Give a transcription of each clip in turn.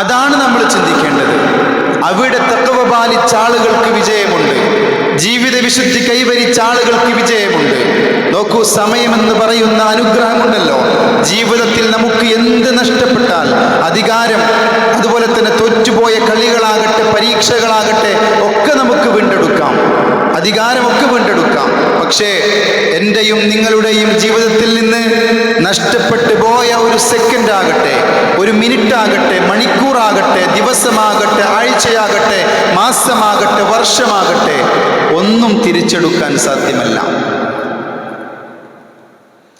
അതാണ് നമ്മൾ ചിന്തിക്കേണ്ടത്. അവിടെ തക്കവ പാലിച്ച ആളുകൾക്ക് വിജയമുണ്ട്. ജീവിത വിശുദ്ധി കൈവരിച്ച ആളുകൾക്ക് വിജയമുണ്ട്. നോക്കൂ സമയമെന്ന് പറയുന്ന അനുഗ്രഹമുണ്ടല്ലോ ജീവിതത്തിൽ നമുക്ക് എന്ത് നഷ്ടപ്പെട്ടാൽ അധികാരം അതുപോലെ തന്നെ തോറ്റുപോയ കളികളാകട്ടെ പരീക്ഷകളാകട്ടെ ഒക്കെ നമുക്ക് വീണ്ടെടുക്കാം. അധികാരമൊക്കെ പക്ഷേ എന്റെയും നിങ്ങളുടെയും ജീവിതത്തിൽ നിന്ന് നഷ്ടപ്പെട്ടു പോയ ഒരു സെക്കൻഡ് ആകട്ടെ ഒരു മിനിറ്റ് ആകട്ടെ മണിക്കൂറാകട്ടെ ദിവസമാകട്ടെ ആഴ്ചയാകട്ടെ മാസമാകട്ടെ വർഷമാകട്ടെ ഒന്നും തിരിച്ചെടുക്കാൻ സാധ്യമല്ല.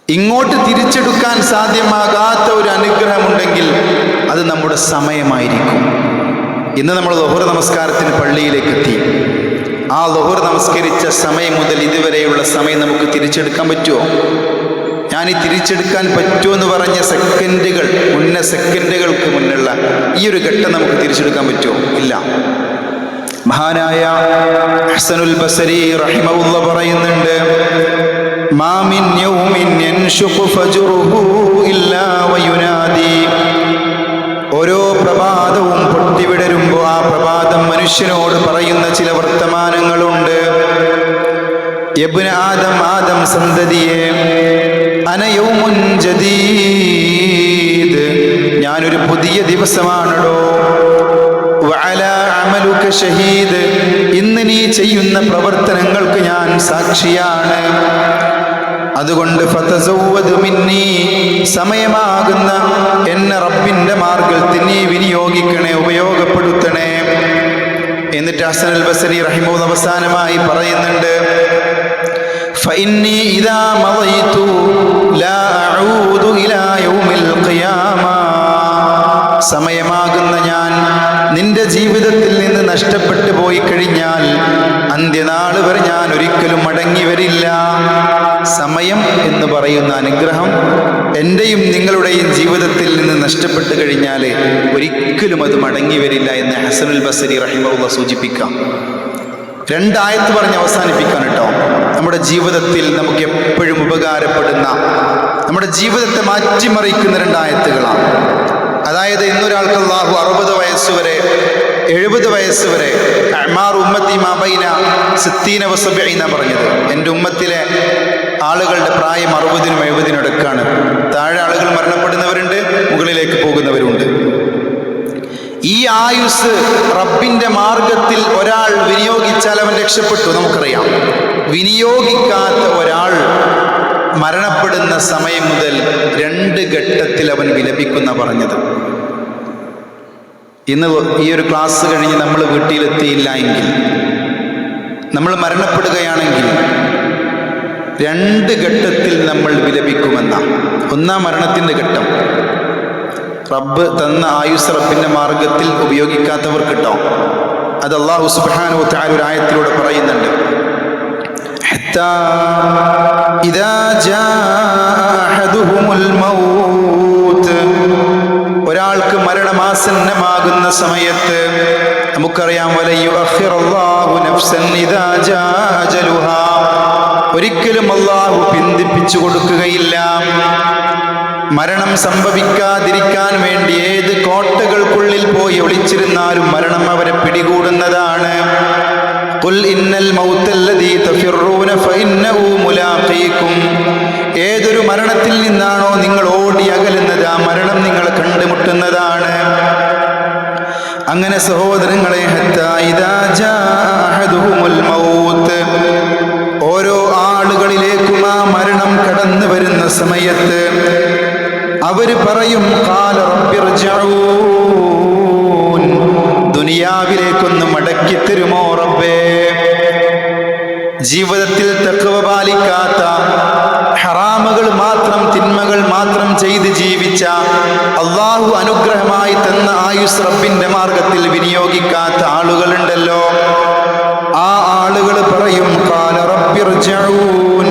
ഇങ്ങോട്ട് തിരിച്ചെടുക്കാൻ സാധ്യമാകാത്ത ഒരു അനുഗ്രഹമുണ്ടെങ്കിൽ അത് നമ്മുടെ സമയമായിരിക്കും. ഇന്ന് നമ്മൾ ദോഹര നമസ്കാരത്തിന് പള്ളിയിലേക്ക് എത്തി ആ ലഹുർ നമസ്കരിച്ച സമയം മുതൽ ഇതുവരെയുള്ള സമയം നമുക്ക് തിരിച്ചെടുക്കാൻ പറ്റുമോ? ഞാൻ ഈ തിരിച്ചെടുക്കാൻ പറ്റുമെന്ന് പറഞ്ഞ സെക്കൻഡുകൾ മുന്ന സെക്കൻഡുകൾക്ക് മുന്നുള്ള ഈ ഒരു ഘട്ടം നമുക്ക് തിരിച്ചെടുക്കാൻ പറ്റുമോ? ഇല്ല. മഹാനായ ഹസനുൽ ബസരി റഹിമുള്ള പറയുന്നുണ്ട് മാമിൻ യൗമിൻ യൻഷുഖു ഇല്ലാ വയുനാദി ഓരോ പ്രഭാതവും പൊട്ടിവിടരുമ്പോൾ ആ പ്രഭാതം മനുഷ്യനോട് പറയുന്ന ചില വർത്തമാനങ്ങളുണ്ട്. യബ്ന ആദം ആദം സന്തതിയെ ജദീദ് ഞാനൊരു പുതിയ ദിവസമാണല്ലോ അമലുക ഷഹീദ് ഇന്ന് നീ ചെയ്യുന്ന പ്രവർത്തനങ്ങൾക്ക് ഞാൻ സാക്ഷിയാണ്. അതുകൊണ്ട് ഫതസവ്വദ് മിന്നി സമയമാകുന്ന എന്നെ റബ്ബിന്റെ മാർഗത്തിൽ നീ വിനിയോഗിക്കണേ ഉപയോഗപ്പെടുത്തണേ എന്നിട്ട് ഹസൻ അൽ ബസരി റഹിമു അവസാനമായി പറയുന്നുണ്ട് فإني إذا مضيت لا أعود إلى يوم القيامة സമയമാകുന്ന ഞാൻ നിന്റെ ജീവിതത്തിൽ നിന്ന് നഷ്ടപ്പെട്ടു പോയി കഴിഞ്ഞാൽ അന്ത്യനാൾ വരെ ഞാൻ ഒരിക്കലും മടങ്ങി വരില്ല. സമയം എന്ന് പറയുന്ന അനുഗ്രഹം എന്റെയും നിങ്ങളുടെയും ജീവിതത്തിൽ നിന്ന് നഷ്ടപ്പെട്ടു കഴിഞ്ഞാൽ ഒരിക്കലും അത് മടങ്ങി വരില്ല എന്ന് ഹസനുൽ ബസരി റഹിമുള്ള സൂചിപ്പിക്കാം. രണ്ടായത്ത് പറഞ്ഞ് അവസാനിപ്പിക്കാൻ കേട്ടോ. നമ്മുടെ ജീവിതത്തിൽ നമുക്ക് എപ്പോഴും ഉപകാരപ്പെടുന്ന നമ്മുടെ ജീവിതത്തെ മാറ്റിമറിക്കുന്ന രണ്ടായത്തുകളാണ്. അതായത് ഇന്നൊരാൾക്ക് അള്ളാഹു അറുപത് വയസ്സ് വരെ എഴുപത് വയസ്സ് വരെ. അമാർ ഉമ്മത്തി മാബൈന സിത്തീന വസബൈന പറഞ്ഞത്. എന്റെ ഉമ്മത്തിലെ ആളുകളുടെ പ്രായം അറുപതിനും എഴുപതിനും അടുക്കാണ്. താഴെ ആളുകൾ മരണപ്പെടുന്നവരുണ്ട് മുകളിലേക്ക് പോകുന്നവരുണ്ട്. ഈ ആയുസ് റബ്ബിന്റെ മാർഗത്തിൽ ഒരാൾ വിനിയോഗിച്ചാൽ അവൻ രക്ഷപ്പെട്ടു നമുക്കറിയാം. വിനിയോഗിക്കാത്ത ഒരാൾ മരണപ്പെടുന്ന സമയം മുതൽ രണ്ട് ഘട്ടത്തിൽ അവൻ വിലപിക്കുന്ന പറഞ്ഞത്. ഇന്ന് ഈ ഒരു ക്ലാസ് കഴിഞ്ഞ് നമ്മൾ വീട്ടിലെത്തിയില്ല എങ്കിൽ നമ്മൾ മരണപ്പെടുകയാണെങ്കിൽ രണ്ട് ഘട്ടത്തിൽ നമ്മൾ വിലപിക്കുമെന്ന. ഒന്നാം മരണത്തിന്റെ ഘട്ടം. റബ്ബ് തന്ന ആയുസ് റബ്ബിന്റെ മാർഗത്തിൽ ഉപയോഗിക്കാത്തവർ കിട്ടും അത് അള്ളാഹു സുബാനോ താരൊരായത്തിലൂടെ പറയുന്നുണ്ട്. ഇതാ ജാ അഹദുഹുമുൽ മൗ പ്രമാസന്നമാകുന്ന സമയത്ത് നമുക്കറിയാം വലയു അഖിറല്ലാഹു നഫ്സൻ ഇദാ ഒരിക്കലും അള്ളാഹു പിന്തിപ്പിച്ചു കൊടുക്കുകയില്ല. മരണം സംഭവിക്കാതിരിക്കാൻ വേണ്ടി ഏത് കോട്ടകൾക്കുള്ളിൽ പോയി ഒളിച്ചിരുന്നാലും മരണം അവരെ പിടികൂടുന്നതാണ്. ഏതൊരു മരണത്തിൽ നിന്നാണോ നിങ്ങൾ ഓടി അകലുന്നത്? ആ മരണം നിങ്ങളെ കണ്ടുമുട്ടുന്നതാണ്. അങ്ങനെ സഹോദരങ്ങളെ ഓരോ ആളുകളിലേക്കും ആ മരണം കടന്നു വരുന്ന സമയത്ത് അവർ പറയും കാല ദുനിയാവിലേക്കൊന്ന് മടക്കി തരുമോ റബ്ബേ? ജീവിതത്തിൽ തക്കവ പാലിക്കാത്ത ഹറാമുകൾ മാത്രം തിന്മകൾ മാത്രം ചെയ്ത് ജീവിച്ച അള്ളാഹു അനുഗ്രഹമായി തന്ന ആയുസ് റബ്ബിന്റെ മാർഗത്തിൽ വിനിയോഗിക്കാത്ത ആളുകളുണ്ടല്ലോ. ആ ആളുകൾ പറയും കാല റബ്ബിർജഊൻ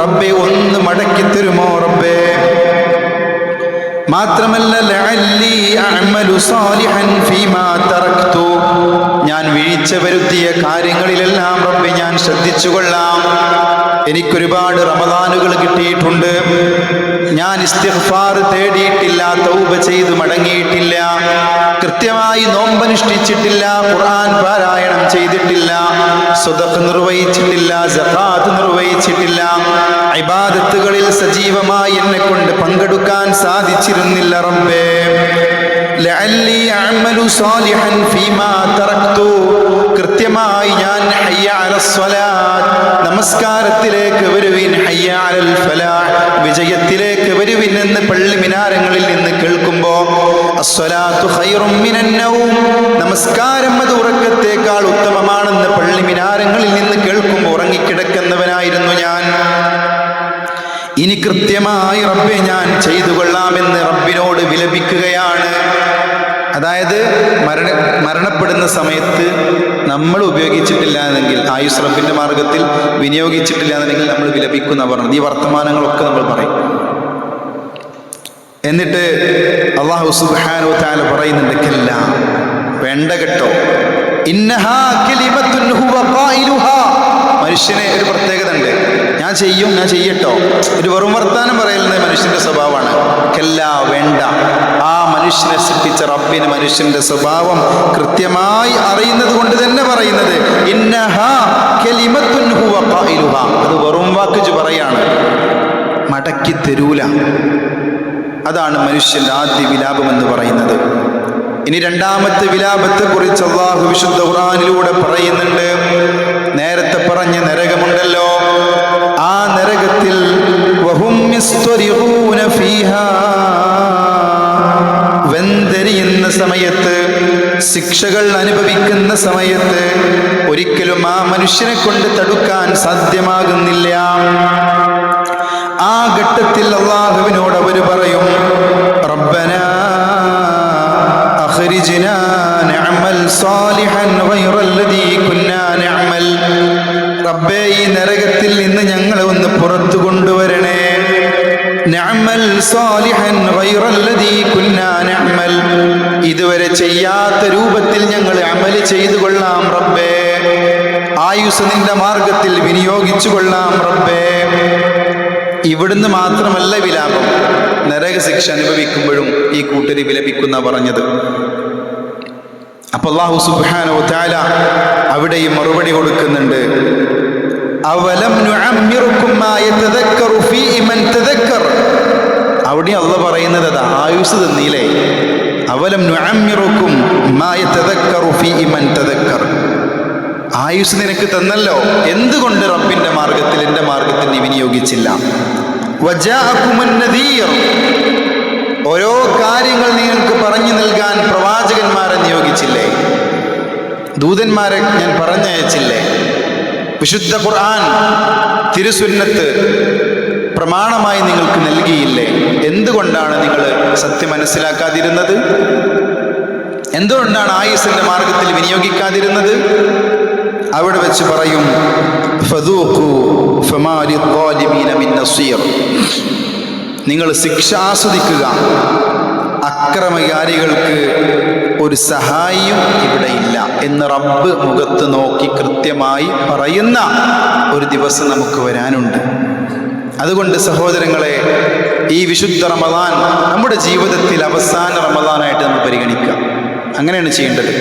റബ്ബെ ഒന്ന് മടക്കി തരുമോ റബ്ബേ? മാത്രമല്ല ഞാൻ വീഴ്ച വരുത്തിയ കാര്യങ്ങളിലെല്ലാം റബ്ബെ ഞാൻ ശ്രദ്ധിച്ചുകൊള്ളാം. എനിക്കൊരുപാട് റമദാനുകൾ കിട്ടിയിട്ടുണ്ട്. ഞാൻ ഇസ്തിഫാർ തേടിയിട്ടില്ല തൗബ ചെയ്ത് മടങ്ങിയിട്ടില്ല. കൃത്യ കൃത്യമായി നോമ്പനുഷ്ഠിച്ചിട്ടില്ല ഖുർആൻ പാരായണം ചെയ്തിട്ടില്ല സ്വതക് നിർവഹിച്ചിട്ടില്ല ജക്കാത്ത് നിർവഹിച്ചിട്ടില്ല. ഇബാദത്തുകളിൽ സജീവമായി എന്നെ കൊണ്ട് പങ്കെടുക്കാൻ സാധിച്ചിരുന്നില്ല റബ്ബേ. ലഅല്ലി അഅമലു സാലിഹൻ ഫീമാ തറക്തു. കൃത്യമായി ഞാൻ ഹയ്യ അലസ് സ്വലാത്ത് നമസ്കാരത്തിലേക്ക് വരുവിൻ ഹയ്യ അലൽ ഫലാഹ് വിജയത്തിലേക്ക് വരുവിൻ എന്ന് പള്ളി മിനാരങ്ങളിൽ നിന്ന് കേൾക്കുമ്പോ അസ്വലാത്തു ഖൈറും മിനൻ നൗം. നമസ്കാരം അത് ഉറക്കത്തേക്കാൾ ഉത്തമമാണെന്ന് പള്ളി മിനാരങ്ങളിൽ നിന്ന് കേൾക്കുമ്പോൾ ഉറങ്ങിക്കിടക്കുന്നവനായിരുന്നു ഞാൻ. ഇനി കൃത്യമായി റബ്ബെ ഞാൻ ചെയ്തു കൊള്ളാമെന്ന് റബ്ബിനോട് വിലപിക്കുകയാണ്. അതായത് മരണ മരണപ്പെടുന്ന സമയത്ത് നമ്മൾ ഉപയോഗിച്ചിട്ടില്ല എന്നെങ്കിൽ ആയുസ് റബ്ബിന്റെ മാർഗത്തിൽ വിനിയോഗിച്ചിട്ടില്ല എന്നുണ്ടെങ്കിൽ നമ്മൾ വിലപിക്കുന്ന പറഞ്ഞത് ഈ വർത്തമാനങ്ങളൊക്കെ നമ്മൾ പറയും. എന്നിട്ട് അള്ളാഹു സുഹാനോ താല പറയുന്നുണ്ട് കല്ല വേണ്ട കേട്ടോ. മനുഷ്യനെ ഒരു ചെയ്യും ഞാൻ ചെയ്യട്ടോ. ഒരു വെറും വർത്താനം പറയുന്നത് മനുഷ്യന്റെ സ്വഭാവമാണ്. കല്ല വേണ്ട. ആ മനുഷ്യനെ സൃഷ്ടിച്ച റബ്ബിന് മനുഷ്യന്റെ സ്വഭാവം കൃത്യമായി അറിയുന്നത് കൊണ്ട് തന്നെ പറയുന്നത് അത് വെറും വാക്ക് പറയാണ്. മടക്കി തരൂല. അതാണ് മനുഷ്യന്റെ ആദ്യ വിലാപം എന്ന് പറയുന്നത്. ഇനി രണ്ടാമത്തെ വിലാപത്തെ കുറിച്ച് അള്ളാഹു വിശുദ്ധ ഖുറാനിലൂടെ പറയുന്നുണ്ട്. നേരത്തെ പറഞ്ഞ നരകമുണ്ടല്ലോ. ശിക്ഷകൾ അനുഭവിക്കുന്ന സമയത്ത് ഒരിക്കലും ആ മനുഷ്യനെ കൊണ്ട് തടുക്കാൻ സാധ്യമാകുന്നില്ല. ആ ഘട്ടത്തിൽ അള്ളാഹുവിനോട് അവർ പറയും റബ്ബന അഖ്രിജ്നാ നഅമൽ സാലിഹൻ റബ്ബേ ഈ നരകത്തിൽ നിന്ന് ഞങ്ങളെ നഅമൽ സാലിഹൻ ഗൈറല്ലദീ കുന്നാ നഅമൽ ഇതുവരെ ചെയ്യാത്ത രൂപത്തിൽ ഞങ്ങൾ അമൽ ചെയ്തു കൊള്ളാം റബ്ബേ. ആയുസ് നിന്റെ മാർഗത്തിൽ വിനിയോഗിച്ചു കൊള്ളാം റബ്ബേ. ഇവിടുന്ന് മാത്രമല്ല വിലാപം. നരകശിക്ഷ അനുഭവിക്കുമ്പോഴും ഈ കൂട്ടരി വിലപിക്കുന്ന പറഞ്ഞത്. അപ്പൊ അള്ളാഹു സുബ്ഹാനഹു തആല അവിടെയും മറുപടി കൊടുക്കുന്നുണ്ട്. അവലം നുഅമ്മിറുക്കും മാ യതദക്കറു ഫീ മൻ തദക്കർ. അവിടെ അള്ള പറയുന്നത് അത് ആയുസ് തന്നീലേ. അവലം മായ യതദക്കറു ഫീഹി മൻ തദക്കർ. ആയുസ് നിനക്ക് തന്നല്ലോ. എന്തുകൊണ്ട് റബ്ബിന്റെ മാർഗത്തിൽ എന്റെ മാർഗത്തിൽ നീ വിനിയോഗിച്ചില്ല? ഓരോ കാര്യങ്ങൾ നിങ്ങൾക്ക് പറഞ്ഞു നൽകാൻ പ്രവാചകന്മാരെ നിയോഗിച്ചില്ലേ? ദൂതന്മാരെ ഞാൻ പറഞ്ഞയച്ചില്ലേ? വിശുദ്ധ ഖുർആൻ തിരുസുന്നത്ത് പ്രമാണമായി നിങ്ങൾക്ക് നൽകിയില്ലേ? എന്തുകൊണ്ടാണ് നിങ്ങൾ സത്യം മനസ്സിലാക്കാതിരുന്നത്? എന്തുകൊണ്ടാണ് ആയുസിന്റെ മാർഗത്തിൽ വിനിയോഗിക്കാതിരുന്നത്? അവിടെ വെച്ച് പറയും നിങ്ങൾ ശിക്ഷ ആസ്വദിക്കുക. അക്രമകാരികൾക്ക് ഒരു സഹായിയും ഇവിടെയില്ല എന്ന് റബ്ബ് മുഖത്ത് നോക്കി കൃത്യമായി പറയുന്ന ഒരു ദിവസം നമുക്ക് വരാനുണ്ട്. അതുകൊണ്ട് സഹോദരങ്ങളെ ഈ വിശുദ്ധ റമദാൻ നമ്മുടെ ജീവിതത്തിൽ അവസാന റമദാനായിട്ട് നമ്മൾ പരിഗണിക്കാം അങ്ങനെയാണ് ചെയ്യേണ്ടത്.